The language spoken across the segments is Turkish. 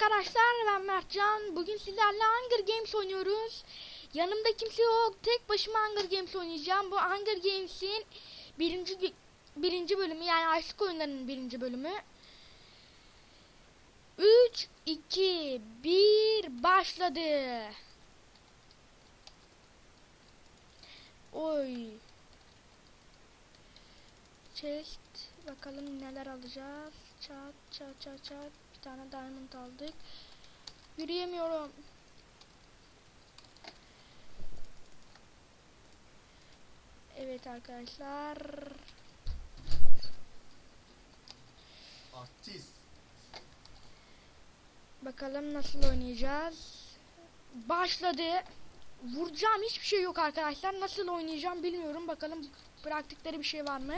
arkadaşlar ben Mertcan. Bugün sizlerle Hunger Games oynuyoruz. Yanımda kimse yok. Tek başıma Hunger Games oynayacağım. Bu Hunger Games'in birinci birinci bölümü yani aşk oyunlarının birinci bölümü. 3 2 1 başladı. Oy. Chest bakalım neler alacağız. Çat çat çat çat. Bir tane diamond aldık. Yürüyemiyorum. Evet arkadaşlar. Artist. Bakalım nasıl oynayacağız. Başladı. Vuracağım hiçbir şey yok arkadaşlar. Nasıl oynayacağım bilmiyorum. Bakalım bıraktıkları bir şey var mı?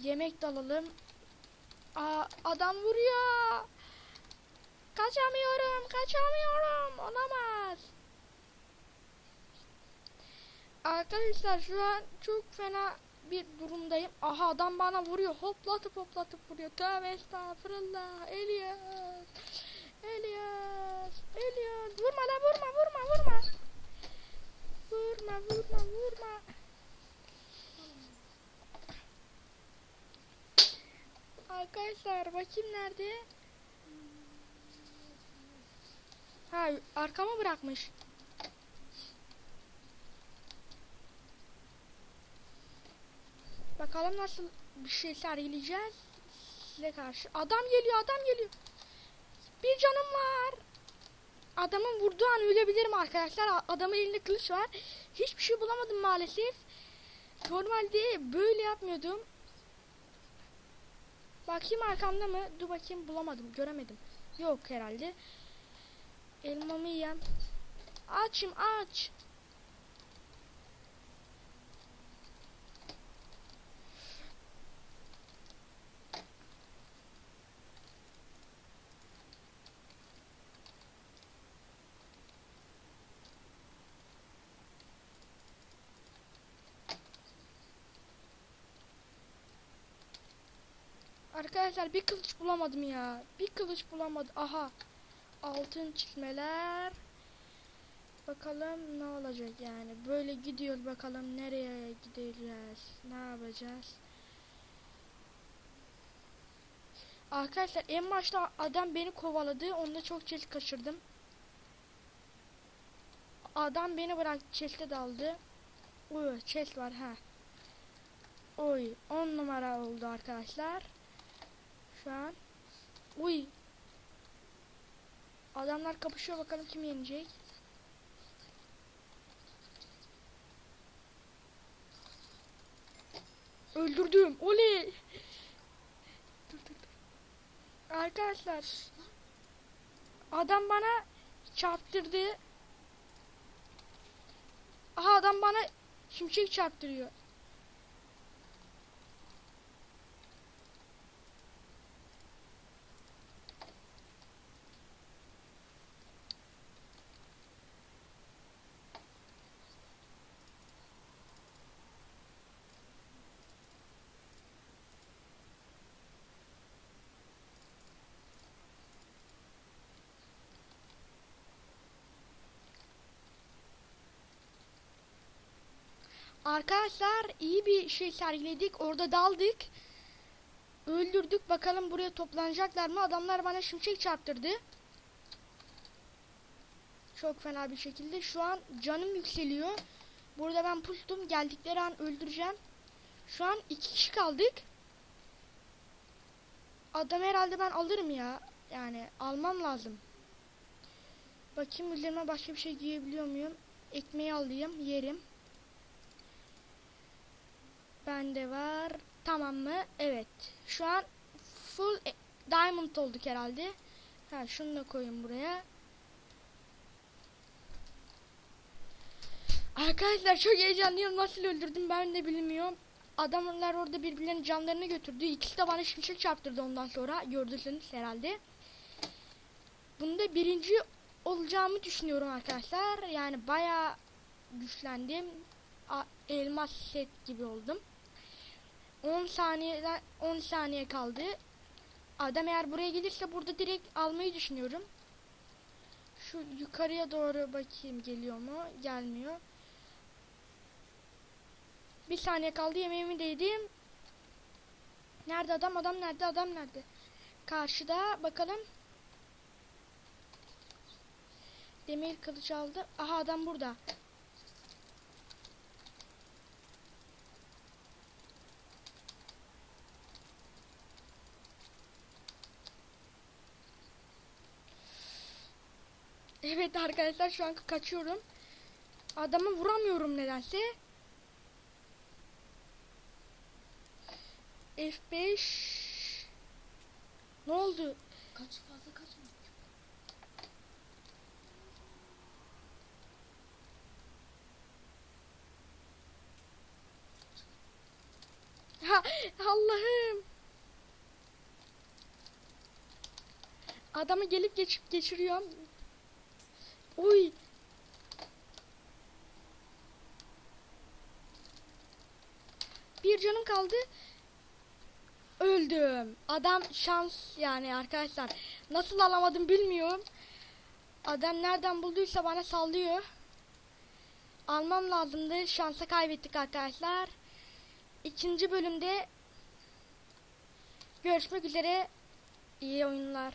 Yemek de alalım. Aa, adam vuruyor. Kaçamıyorum, kaçamıyorum. Olamaz. Arkadaşlar şu an çok fena bir durumdayım. Aha adam bana vuruyor. Hoplatıp hoplatıp vuruyor. Tövbe estağfurullah. Elias. Elias. Elias. Vurma la vurma vurma vurma. Vurma vurma vurma. Arkadaşlar bakayım nerede? Ha arkama bırakmış. Bakalım nasıl bir şey sergileyeceğiz size karşı. Adam geliyor, adam geliyor. Bir canım var. Adamın vurduğu an ölebilirim arkadaşlar. Adamın elinde kılıç var. Hiçbir şey bulamadım maalesef. Normalde böyle yapmıyordum. Bakayım arkamda mı? Dur bakayım bulamadım. Göremedim. Yok herhalde. Elmamı yiyem. Açım aç. Arkadaşlar bir kılıç bulamadım ya. Bir kılıç bulamadım. Aha. Altın çizmeler. Bakalım ne olacak yani. Böyle gidiyor bakalım nereye gideceğiz. Ne yapacağız. Arkadaşlar en başta adam beni kovaladı. Onda çok chest kaçırdım. Adam beni bıraktı. Chest'e daldı. Uy chest var ha. Oy 10 numara oldu arkadaşlar. Şu an. Uy. Adamlar kapışıyor bakalım kim yenecek. Öldürdüm. Oley. Dur dur dur. Arkadaşlar. Adam bana çarptırdı. Aha adam bana şimşek çarptırıyor. Arkadaşlar iyi bir şey sergiledik. Orada daldık. Öldürdük. Bakalım buraya toplanacaklar mı? Adamlar bana şimşek çarptırdı. Çok fena bir şekilde. Şu an canım yükseliyor. Burada ben pustum. Geldikleri an öldüreceğim. Şu an iki kişi kaldık. Adam herhalde ben alırım ya. Yani almam lazım. Bakayım üzerime başka bir şey giyebiliyor muyum? Ekmeği alayım, yerim. Bende var. Tamam mı? Evet. Şu an full e- diamond olduk herhalde. Ha şunu da koyun buraya. Arkadaşlar çok heyecanlıyım. Nasıl öldürdüm ben de bilmiyorum. Adamlar orada birbirlerinin canlarını götürdü. İkisi de bana şimşek çarptırdı ondan sonra. Gördünüz herhalde. Bunda birinci olacağımı düşünüyorum arkadaşlar. Yani bayağı güçlendim. A- elmas set gibi oldum. 10 saniyeden 10 saniye kaldı. Adam eğer buraya gelirse burada direkt almayı düşünüyorum. Şu yukarıya doğru bakayım geliyor mu? Gelmiyor. Bir saniye kaldı yemeğimi de yedim. Nerede adam? Adam nerede? Adam nerede? Karşıda bakalım. Demir kılıç aldı. Aha adam burada. Evet arkadaşlar şu an kaçıyorum. Adamı vuramıyorum nedense. F5 Ne oldu? Kaç fazla kaçma. Ha Allah'ım. Adamı gelip geçip geçiriyorum. Uy. Bir canım kaldı. Öldüm. Adam şans yani arkadaşlar. Nasıl alamadım bilmiyorum. Adam nereden bulduysa bana sallıyor. Almam lazımdı. Şansa kaybettik arkadaşlar. İkinci bölümde görüşmek üzere. İyi oyunlar.